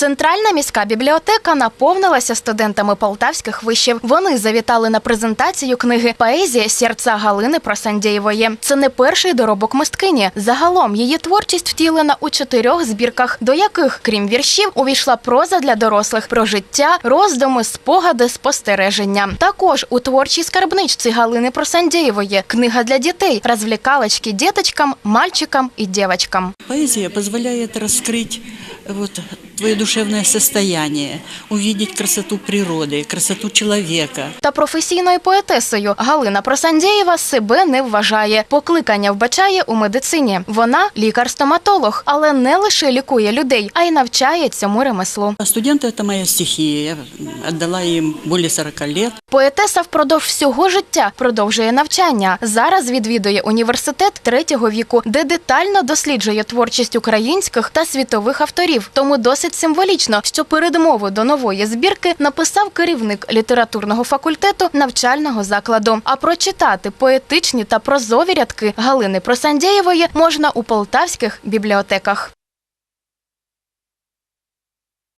Центральна міська бібліотека наповнилася студентами полтавських вишів. Вони завітали на презентацію книги Поезія серця Галини Просандєєвої. Це не перший доробок мисткині. Загалом її творчість втілена у чотирьох збірках, до яких, крім віршів, увійшла проза для дорослих про життя, роздуми, спогади, спостереження. Також у творчій скарбничці Галини Просандєєвої книга для дітей, розвлікалочки діточкам, мальчикам і дівчаткам. Поэзия позволяет раскрыть вот, твое душевное состояние, увидеть красоту природы, красоту человека. Та професійною поетесою Галина Просандєєва себе не вважає. Покликання вбачає у медицині. Вона лікар-стоматолог, але не лише лікує людей, а й навчає цьому ремеслу. А студенты – это моя стихия. Я отдала им более 40 лет. Поетеса впродовж всього життя продовжує навчання. Зараз відвідує університет третього віку, де детально досліджує творчість українських та світових авторів. Тому досить символічно, що передмову до нової збірки написав керівник літературного факультету навчального закладу. А прочитати поетичні та прозові рядки Галини Просандєєвої можна у полтавських бібліотеках.